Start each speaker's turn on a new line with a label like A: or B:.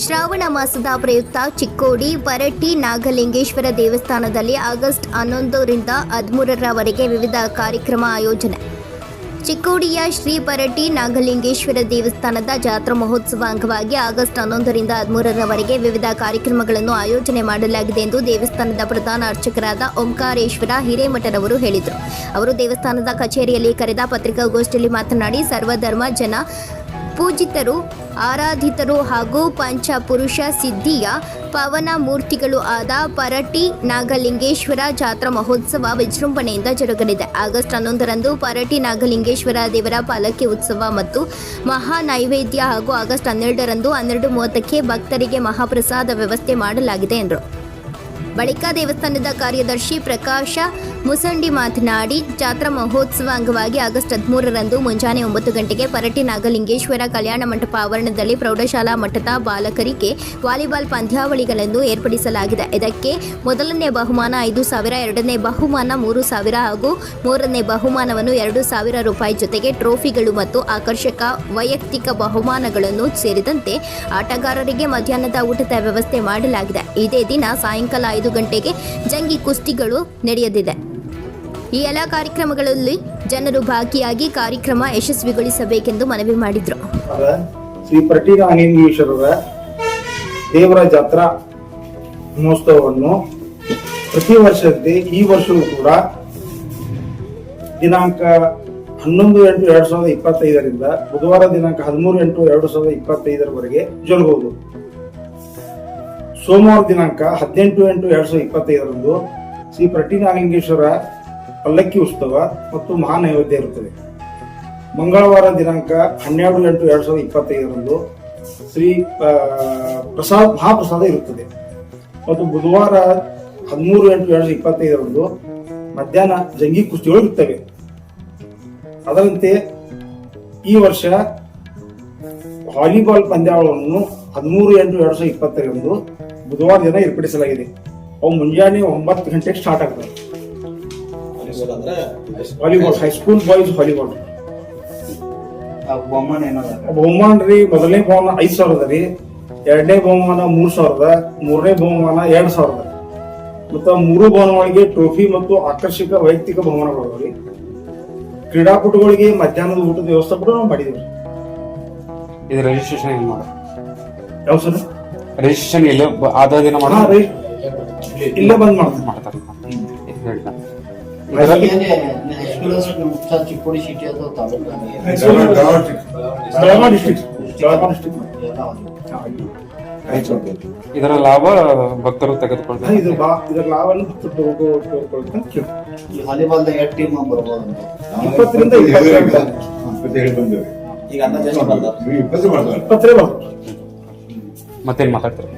A: ಶ್ರಾವಣ ಮಾಸದ ಪ್ರಯುಕ್ತ ಚಿಕ್ಕೋಡಿ, ಬರಟ್ಟಿ, ನಾಗಲಿಂಗೇಶ್ವರ ದೇವಸ್ಥಾನದಲ್ಲಿ ಆಗಸ್ಟ್ ಹನ್ನೊಂದರಿಂದ ಹದಿಮೂರರವರೆಗೆ ವಿವಿಧ ಕಾರ್ಯಕ್ರಮ ಆಯೋಜನೆ. ಚಿಕ್ಕೋಡಿಯ ಶ್ರೀ ಬರಟ್ಟಿ, ನಾಗಲಿಂಗೇಶ್ವರ ದೇವಸ್ಥಾನದ ಜಾತ್ರಾ ಮಹೋತ್ಸವ ಅಂಗವಾಗಿ ಆಗಸ್ಟ್ ಹನ್ನೊಂದರಿಂದ ಹದಿಮೂರರವರೆಗೆ ವಿವಿಧ ಕಾರ್ಯಕ್ರಮಗಳನ್ನು ಆಯೋಜನೆ ಮಾಡಲಾಗಿದೆ ಎಂದು ದೇವಸ್ಥಾನದ ಪ್ರಧಾನ ಅರ್ಚಕರಾದ ಓಂಕಾರೇಶ್ವರ ಹಿರೇಮಠರವರು ಹೇಳಿದರು. ಅವರು ದೇವಸ್ಥಾನದ ಕಚೇರಿಯಲ್ಲಿ ಕರೆದ ಪತ್ರಿಕಾಗೋಷ್ಠಿಯಲ್ಲಿ ಮಾತನಾಡಿ, ಸರ್ವಧರ್ಮ ಜನ ಪೂಜಿತರು, ಆರಾಧಿತರು ಹಾಗೂ ಪಂಚಪುರುಷ ಸಿದ್ಧಿಯ ಪವನ ಮೂರ್ತಿಗಳು ಆದ ಪರಟಿ, ನಾಗಲಿಂಗೇಶ್ವರ ಜಾತ್ರಾ ಮಹೋತ್ಸವ ವಿಜೃಂಭಣೆಯಿಂದ ಜರುಗಲಿದೆ. ಆಗಸ್ಟ್ ಹನ್ನೊಂದರಂದು ಪರಟಿ, ನಾಗಲಿಂಗೇಶ್ವರ ದೇವರ ಪಾಲಕಿ ಉತ್ಸವ ಮತ್ತು ಮಹಾ ನೈವೇದ್ಯ ಹಾಗೂ ಆಗಸ್ಟ್ ಹನ್ನೆರಡರಂದು ಹನ್ನೆರಡು ಮೂವತ್ತಕ್ಕೆ ಭಕ್ತರಿಗೆ ಮಹಾಪ್ರಸಾದ ವ್ಯವಸ್ಥೆ ಮಾಡಲಾಗಿದೆ ಎಂದರು. ಬಳಿಕ ದೇವಸ್ಥಾನದ ಕಾರ್ಯದರ್ಶಿ ಪ್ರಕಾಶ ಮುಸಂಡಿ ಮಾತನಾಡಿ, ಜಾತ್ರಾ ಮಹೋತ್ಸವ ಅಂಗವಾಗಿ ಆಗಸ್ಟ್ ಹದಿಮೂರರಂದು ಮುಂಜಾನೆ ಒಂಬತ್ತು ಗಂಟೆಗೆ ಪರಟಿ ನಾಗಲಿಂಗೇಶ್ವರ ಕಲ್ಯಾಣ ಮಂಟಪ ಆವರಣದಲ್ಲಿ ಪ್ರೌಢಶಾಲಾ ಮಟ್ಟದ ಬಾಲಕರಿಗೆ ವಾಲಿಬಾಲ್ ಪಂದ್ಯಾವಳಿಗಳನ್ನು ಏರ್ಪಡಿಸಲಾಗಿದೆ. ಇದಕ್ಕೆ ಮೊದಲನೇ ಬಹುಮಾನ ಐದು ಸಾವಿರ, ಎರಡನೇ ಬಹುಮಾನ ಮೂರು ಸಾವಿರ ಹಾಗೂ ಮೂರನೇ ಬಹುಮಾನವನ್ನು ಎರಡು ಸಾವಿರ ರೂಪಾಯಿ ಜೊತೆಗೆ ಟ್ರೋಫಿಗಳು ಮತ್ತು ಆಕರ್ಷಕ ವೈಯಕ್ತಿಕ ಬಹುಮಾನಗಳನ್ನು ಸೇರಿದಂತೆ ಆಟಗಾರರಿಗೆ ಮಧ್ಯಾಹ್ನದ ಊಟದ ವ್ಯವಸ್ಥೆ ಮಾಡಲಾಗಿದೆ. ಇದೇ ದಿನ ಸಾಯಂಕಾಲ ಐದು ಗಂಟೆಗೆ ಜಂಗಿ ಕುಸ್ತಿಗಳು ನಡೆಯಲಿದೆ. ಈ ಎಲ್ಲ ಕಾರ್ಯಕ್ರಮಗಳಲ್ಲಿ ಜನರು ಭಾಗಿಯಾಗಿ ಕಾರ್ಯಕ್ರಮ ಯಶಸ್ವಿಗೊಳಿಸಬೇಕೆಂದು ಮನವಿ ಮಾಡಿದ್ರು.
B: ಶ್ರೀ ಪರಟಿನಾಗೇಶ್ವರರ ದೇವರ ಜಾತ್ರಾ ಮಹೋತ್ಸವವನ್ನು ಪ್ರತಿ ವರ್ಷದಂತೆ ಈ ವರ್ಷವೂ ಕೂಡ ದಿನಾಂಕ ಹನ್ನೊಂದು ಎಂಟು ಎರಡು ಸಾವಿರದ ಇಪ್ಪತ್ತೈದರಿಂದ ಬುಧವಾರ ದಿನಾಂಕ ಹದಿಮೂರು ಎಂಟು ಎರಡು ಸಾವಿರದ ಇಪ್ಪತ್ತೈದರವರೆಗೆ ಜರುಗುವುದು. ಸೋಮವಾರ ದಿನಾಂಕ ಹದಿನೆಂಟು ಎಂಟು ಎರಡ್ ಸಾವಿರದ ಇಪ್ಪತ್ತೈದರಂದು ಶ್ರೀ ಪ್ರಟಿನಾಲಿಂಗೇಶ್ವರ ಪಲ್ಲಕ್ಕಿ ಉತ್ಸವ ಮತ್ತು ಮಹಾ ನೈವೇದ್ಯ ಇರುತ್ತದೆ. ಮಂಗಳವಾರ ದಿನಾಂಕ ಹನ್ನೆರಡು ಎಂಟು ಎರಡ್ ಸಾವಿರದ ಇಪ್ಪತ್ತೈದರಂದು ಶ್ರೀ ಪ್ರಸಾದ್, ಮಹಾಪ್ರಸಾದ ಇರುತ್ತದೆ. ಮತ್ತು ಬುಧವಾರ ಹದಿಮೂರು ಎಂಟು ಎರಡ್ ಸಾವಿರದ ಇಪ್ಪತ್ತೈದರಂದು ಮಧ್ಯಾಹ್ನ ಜಂಗಿ ಕುಸ್ತಿಗಳು ಇರುತ್ತವೆ. ಅದರಂತೆ ಈ ವರ್ಷ ವಾಲಿಬಾಲ್ ಪಂದ್ಯಾವಳಿಯನ್ನು ಹದಿಮೂರು ಎಂಟು ಎರಡ್ ಸಾವಿರದ ಇಪ್ಪತ್ತರಂದು ಬುಧವಾರ ದಿನ ಏರ್ಪಡಿಸಲಾಗಿದೆ. ಅವು ಮುಂಜಾನೆ ಒಂಬತ್ತು ಗಂಟೆಗೆ ಸ್ಟಾರ್ಟ್ ಆಗ್ತವೆ. ವಾಲಿಬಾಲ್ ಹೈಸ್ಕೂಲ್ ಬಾಯ್ಸ್ ವಾಲಿಬಾಲ್ ಬಹುಮಾನ ರೀ ಮೊದಲನೇ ಬಹುಮಾನ ಐದು ಸಾವಿರದ ರೀ ಎರಡನೇ ಬಹುಮಾನ ಮೂರ್ ಸಾವಿರದ ಮೂರನೇ ಬಹುಮಾನ ಎರಡ್ ಸಾವಿರದ. ಮತ್ತು ಮೂರು ಬಹುಮಾನಗಳಿಗೆ ಟ್ರೋಫಿ ಮತ್ತು ಆಕರ್ಷಕ ವೈಯಕ್ತಿಕ ಬಹುಮಾನಗಳು ರೀ. ಕ್ರೀಡಾಪಟುಗಳಿಗೆ ಮಧ್ಯಾಹ್ನದ ಊಟದ ವ್ಯವಸ್ಥೆ ಕೂಡ ನಾವು ಮಾಡಿದೀವಿ
C: ಇದು ರಿಜಿಸ್ಟ್ರೇಷನ್ ಮಾಡೋದು?
B: ಯಾವ ಸರ್?
C: ರಿಜಿಸ್ಟ್ರೇಷನ್ ಇಲ್ಲ ಆದ ದಿನ ಮಾಡ್ತಾರೆ.
B: ಇಲ್ಲ ಇಲ್ಲೇ ಬಂದ್ ಮಾಡ್ತಾರೆ.
C: ಮಾಡ್ತಾರೆ. ಹೇಳಿಲ್ಲ. ಇದರ ಲಾಭ ಭಕ್ತರು ತೆಗೆದುಕೊಳ್ತಾರೆ.
B: ಇದು ಬಾ ಇದರ ಲಾಭವನ್ನು ಕೇಳಿ
D: ಈ ವಾಲಿಬಾಲ್ದಾಗ ಎಷ್ಟು ಟೀಮ್ ಬರ್ಬೋದು
B: ಇಪ್ಪತ್ತರಿಂದ ಅಂತ
E: ಇಪ್ಪತ್ತೇಳು ಬಂದವೆ
D: ಈಗ
E: ಇಪ್ಪತ್ತು
B: ಬರ್ತದೆ
C: ಮತ್ತೇನ್ ಮಾತಾಡ್ತಾರೆ?